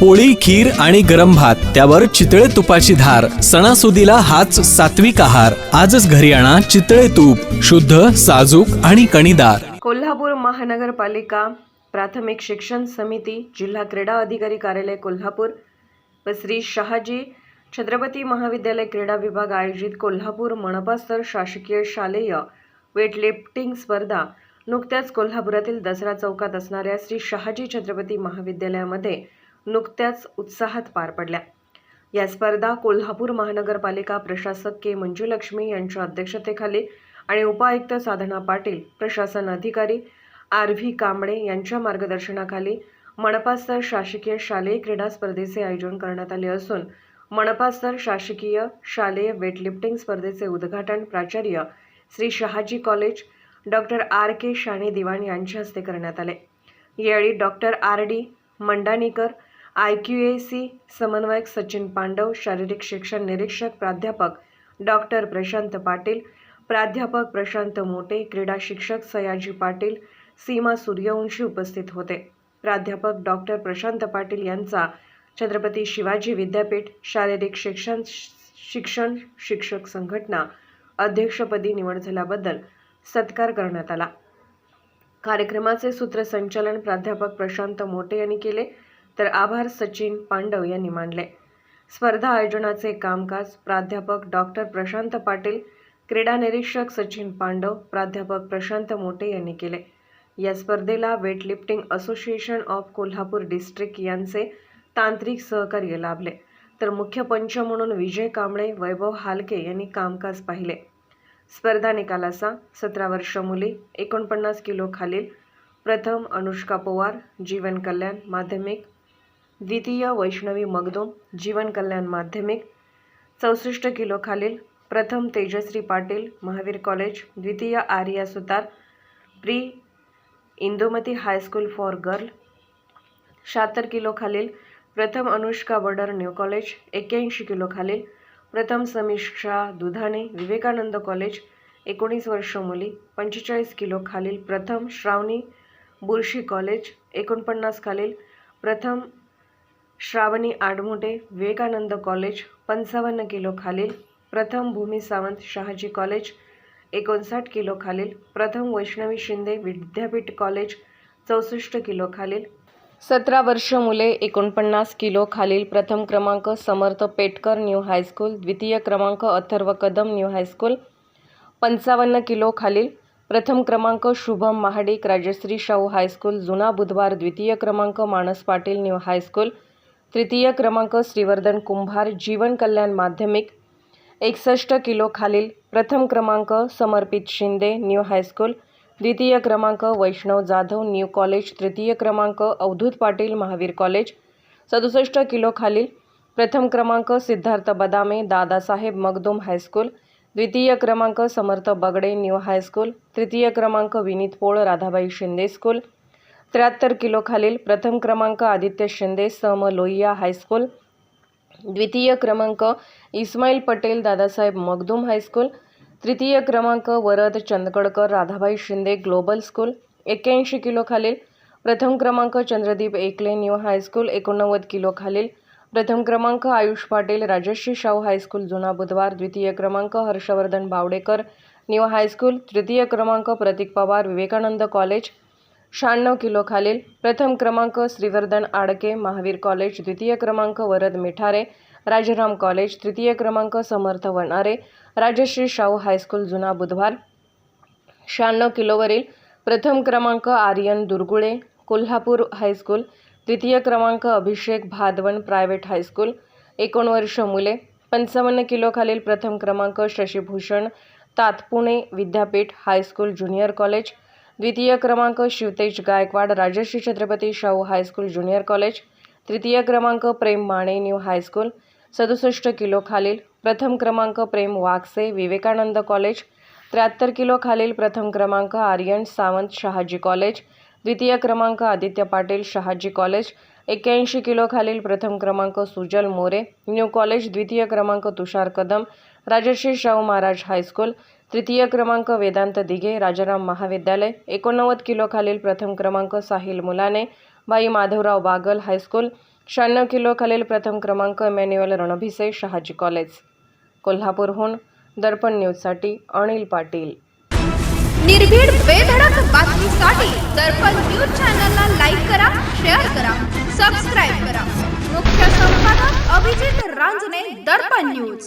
पोळी खीर आणि गरम भात त्यावर चितळे तुपाची धार सणासुदीला हाच सात्विक आहार. आजच घरी आणा चितळे तूप शुद्ध साजूक आणि कणीदार. कोल्हापूर महानगरपालिका प्राथमिक शिक्षण समिती जिल्हा क्रीडा अधिकारी कार्यालय कोल्हापूर व श्री शहाजी छत्रपती महाविद्यालय क्रीडा विभाग आयोजित कोल्हापूर मणपास्तर शासकीय शालेय वेटलिफ्टिंग स्पर्धा नुकत्याच कोल्हापुरातील दसरा चौकात असणाऱ्या श्री शहाजी छत्रपती महाविद्यालयामध्ये नुकत्याच उत्साहात पार पडल्या. या स्पर्धा कोल्हापूर महानगरपालिका प्रशासक के मंजुलक्ष्मी यांच्या अध्यक्षतेखाली आणि उपायुक्त साधना पाटील प्रशासन अधिकारी आर व्ही कांबळे यांच्या मार्गदर्शनाखाली मनपास्तर शासकीय शालेय क्रीडा स्पर्धेचे आयोजन करण्यात आले असून मनपास्तर शासकीय शालेय वेटलिफ्टिंग स्पर्धेचे उद्घाटन प्राचार्य Shri Shahaji college doctor R K Shane Diwan यांच्या हस्ते करण्यात आले. यावेळी doctor R D Mandanikar I Q A C समन्वयक सचिन पांडव शारीरिक शिक्षण निरीक्षक प्राध्यापक डॉक्टर प्रशांत पाटील प्राध्यापक प्रशांत मोटे क्रीडा शिक्षक सयाजी पाटील सीमा सूर्यवंशी उपस्थित होते. प्राध्यापक डॉक्टर प्रशांत पाटील यांचा छत्रपती शिवाजी विद्यापीठ शारीरिक शिक्षण शिक्षण शिक्षक संघटना अध्यक्षपदी निवड झाल्याबद्दल सत्कार करण्यात आला. कार्यक्रमाचे सूत्रसंचालन प्राध्यापक प्रशांत मोटे यांनी केले. तर आभार सचिन पांडव यांनी मानले. स्पर्धा आयोजनाचे कामकाज प्राध्यापक डॉक्टर प्रशांत पाटील क्रीडा निरीक्षक सचिन पांडव प्राध्यापक प्रशांत मोटे यांनी केले. या स्पर्धेला weightlifting association of Kolhapur district यांचे तांत्रिक सहकार्य लाभले. तर मुख्य पंच म्हणून विजय कांबळे वैभव हालके यांनी कामकाज पाहिले. स्पर्धा निकालाचा सतरा वर्ष मुली एकोणपन्नास किलो खालील. प्रथम अनुष्का पवार जीवन कल्याण माध्यमिक द्वितीय वैष्णवी मगदोम जीवन कल्याण माध्यमिक चौसष्ट किलो खालील प्रथम तेजश्री पाटील महावीर कॉलेज द्वितीय Arya Sutar pre Indumati high school for girl शहात्तर किलो खालील प्रथम अनुष्का बर्डर न्यू कॉलेज एक्क्याऐंशी किलो खालील प्रथम समीक्षा दुधाणे विवेकानंद कॉलेज एकोणीस वर्ष मुली पंचेचाळीस किलो खालील प्रथम श्रावणी बुरशी कॉलेज एकोणपन्नास खालील प्रथम श्रावणी आडमुटे विवेकानंद कॉलेज पंचावन्न किलो खालील प्रथम भूमी सावंत शहाजी कॉलेज एकोणसाठ किलो खालील प्रथम वैष्णवी शिंदे विद्यापीठ कॉलेज चौसष्ट किलो खालील. सतरा वर्ष मुले एकोणपन्नास किलो खालील प्रथम क्रमांक समर्थ पेटकर न्यू हायस्कूल द्वितीय क्रमांक Atharv Kadam new high school पंचावन्न किलो खालील प्रथम क्रमांक शुभम महाडिक राजश्री शाहू हायस्कूल जुना बुधवार द्वितीय क्रमांक मानस पाटील न्यू हायस्कूल तृतीय क्रमांक श्रीवर्धन कुंभार जीवन कल्याण माध्यमिक एकसष्ट किलो खालील प्रथम क्रमांक समर्पित शिंदे न्यू हायस्कूल द्वितीय क्रमांक वैष्णव जाधव न्यू कॉलेज तृतीय क्रमांक अवधूत पाटील महावीर कॉलेज सदुसष्ट किलो खालील प्रथम क्रमांक सिद्धार्थ बदामे दादासाहेब मगदूम हायस्कूल द्वितीय क्रमांक Samarth Bagde new high school तृतीय क्रमांक विनीत पोळ राधाबाई शिंदे स्कूल त्र्याहत्तर किलो खालील प्रथम क्रमांक आदित्य शिंदे सम लोहिया हायस्कूल. द्वितीय क्रमांक इस्माईल पटेल दादासाहेब मगदूम हायस्कूल. तृतीय क्रमांक वरद चंदकडकर राधाबाई शिंदे ग्लोबल स्कूल. एक्क्याऐंशी किलो खालील प्रथम क्रमांक चंद्रदीप एकले न्यू हायस्कूल. एकोणनव्वद किलो खालील प्रथम क्रमांक आयुष पाटील राजश्री शाहू हायस्कूल. जुना बुधवार. द्वितीय क्रमांक हर्षवर्धन बावडेकर न्यू हायस्कूल. तृतीय क्रमांक प्रतीक पवार विवेकानंद कॉलेज. शहाण्णव किलो खालील प्रथम क्रमांक श्रीवर्धन आडके महावीर कॉलेज द्वितीय क्रमांक वरद मिठारे राजाराम कॉलेज तृतीय क्रमांक समर्थ वनारे राजश्री शाहू हायस्कूल जुना बुधवार. शहाण्णव किलोवरील प्रथम क्रमांक आर्यन दुर्गुळे कोल्हापूर हायस्कूल द्वितीय क्रमांक अभिषेक भादवण प्रायव्हेट हायस्कूल एकोणवर्ष मुले. पंचावन्न किलोखालील प्रथम क्रमांक शशीभूषण तातपुणे विद्यापीठ हायस्कूल ज्युनियर कॉलेज द्वितीय क्रमांक Shivtej Gaikwad Rajshri Chhatrapati Shahu high school junior college. तृतीय क्रमांक Prem Mane new high school सदुसष्ट किलो खालील प्रथम क्रमांक प्रेम वागसे विवेकानंद कॉलेज. त्र्याहत्तर किलो खालील प्रथम क्रमांक आर्यन सावंत शहाजी कॉलेज. द्वितीय क्रमांक आदित्य पाटील शहाजी कॉलेज. एक्क्याऐंशी किलो खालील प्रथम क्रमांक सुजल मोरे न्यू कॉलेज. द्वितीय क्रमांक तुषार कदम राजश्री शाहू महाराज हायस्कूल तृतीय क्रमांक वेदांत दिघे राजाराम महाविद्यालय एकोणनव्वद किलो खालील प्रथम क्रमांक साहिल मुलाने बाई माधवराव बागल हायस्कूल शहाण्णव किलो खालील प्रथम क्रमांक मॅन्युअल रणभिसे शहाजी कॉलेज. कोल्हापूरहून दर्पण न्यूजसाठी अनिल पाटील. निर्भीड बेधडक बातमीसाठी दर्पण न्यूज चॅनलला लाईक करा शेअर करा सबस्क्राईब करा. मुख्य संपादक अभिजित रांजने दर्पण न्यूज.